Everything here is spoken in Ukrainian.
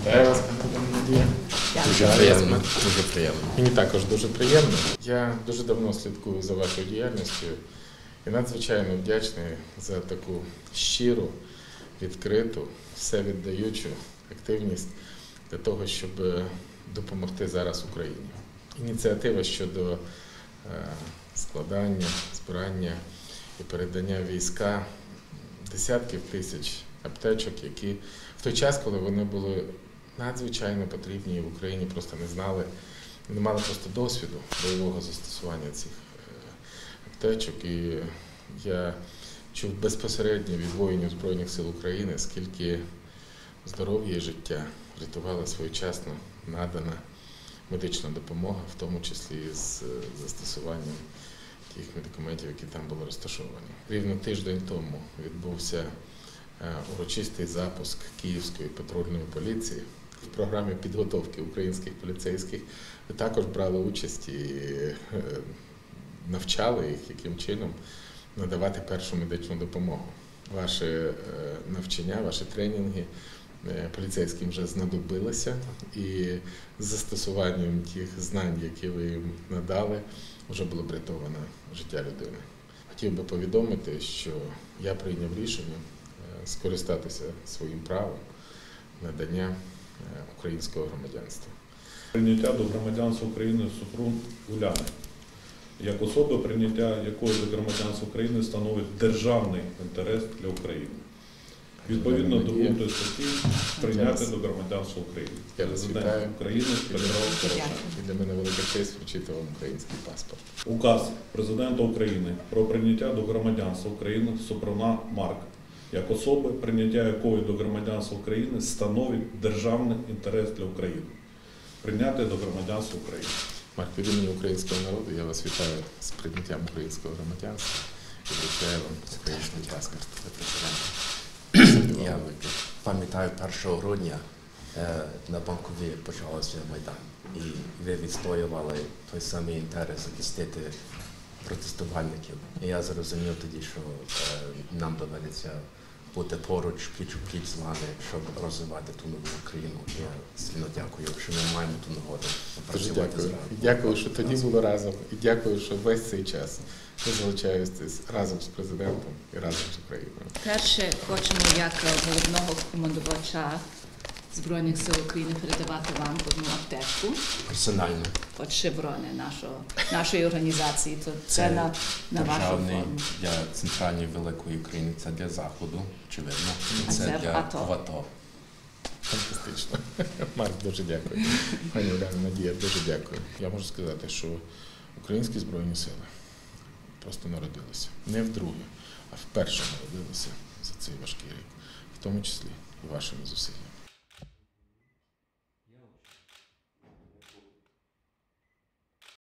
Вітаю вас, пане Надія. Дуже приємно, дуже приємно. Мені також дуже приємно. Я дуже давно слідкую за вашою діяльністю і надзвичайно вдячний за таку щиру, відкриту, все віддаючу активність для того, щоб е, допомогти зараз Україні. Ініціатива щодо е, складання, збирання і передання війська десятків тисяч аптечок, які в той час, коли вони були надзвичайно потрібні і в Україні просто не знали, не мали просто досвіду бойового застосування цих е, аптечок. І я чув безпосередньо від воїнів Збройних сил України, скільки здоров'я і життя врятувала своєчасно надана медична допомога, в тому числі з е, застосуванням тих медикаментів, які там були розташовані. Рівно тиждень тому відбувся е, урочистий запуск Київської патрульної поліції в програмі підготовки українських поліцейських. Ви також брали участь і е, навчали їх, яким чином надавати першу медичну допомогу. Ваше е, навчання, ваші тренінги е, поліцейським вже знадобилися, і з застосуванням тих знань, які ви їм надали, вже було врятовано життя людини. Хотів би повідомити, що я прийняв рішення скористатися своїм правом надання українського громадянства. Прийняття до громадянства України Супрун Уляни. Як особи, прийняття якої до громадянства України становить державний інтерес для України. Відповідно до пункту статті прийняти до громадянства України. Я Президент. України Петро Порошенко. І для мене велика честь вручити вам український паспорт. Указ Президента України про прийняття до громадянства України Супруна Марка. Як особи, прийняття якої до громадянства України становить державний інтерес для України. Прийняти до громадянства України. Марк, від імені українського народу я вас вітаю з прийняттям українського громадянства і вручаю вам український паспорт для президента. Я пам'ятаю 1 грудня е, на банкові почався Майдан. І ви відстоювали той самий інтерес захистити протестувальників. І я зрозумів тоді, що е, нам доведеться бути поруч, пліч у пліч з вами, щоб розвивати ту нову Україну. Я сильно дякую, що ми маємо ту нагоду Дуже дякую. з вами. Дякую, що тоді були разом. І дякую, що весь цей час ви залучаєтесь разом з президентом і разом з Україною. Перше, хочемо як головного командувача Збройних сил України передавати вам одну аптечку Персонально. от шеврони нашого, нашої організації. То це, на, на вашу форму. для центральної великої України. Це для заходу, очевидно. А Це, це для АТО. в АТО. Фантастично. Марк, дуже дякую. Пані Оляна Надія, дуже дякую. Я можу сказати, що українські збройні сили просто народилися. Не вдруге, а вперше народилися за цей важкий рік, в тому числі і вашими зусиллями.